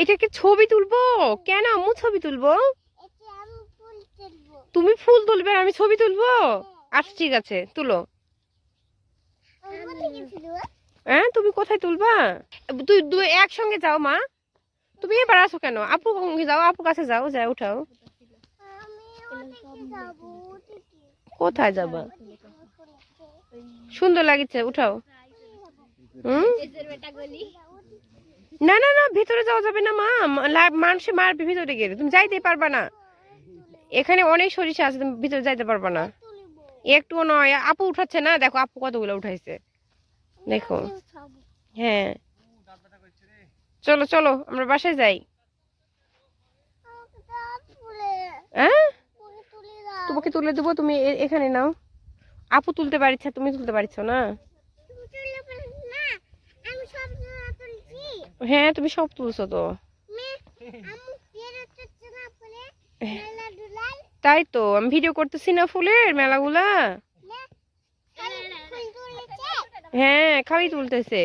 এটাকে ছবি তুলবো? কেন আম্মু ছবি তুলবো? তুমি ফুল তুলবে আর আমি ছবি তুলবো? আচ্ছা ঠিক আছে, তুলো। হ্যাঁ তুমি কোথায় তুলবা? তুই দুই একসঙ্গে যাও, মা। তুমি এবার আসো কেন? আপু যাও, আপু কাছে যাও যাই উঠাও। কোথায় যাবা? সুন্দর লাগিছে, উঠাও। না না না, ভিতরে যাওয়া যাবে না, মা। মানুষে মারবে ভিতরে গেলে তুমি যাইতে পারবা না। এখানে অনেক সরিষা আছে, তুমি ভিতরে যাইতে পারবা না। একটুও নয়। আপু উঠাচ্ছে না, দেখো, আপু কতগুলো উঠাইছে। দেখো। হ্যাঁ। চলো চলো, আমরা বাসায় যাই। হ্যাঁ তোমাকে তুলে দেবো, তুমি এখানে নাও। আপু তুলতে পারছে, তুমি তুলতে পারছ না? হ্যাঁ তুমি সব তুলছো তো। তাই তো আমি ভিডিও করতেছি না ফুলের মেলাগুলা। হ্যাঁ খালি তুলতেছে।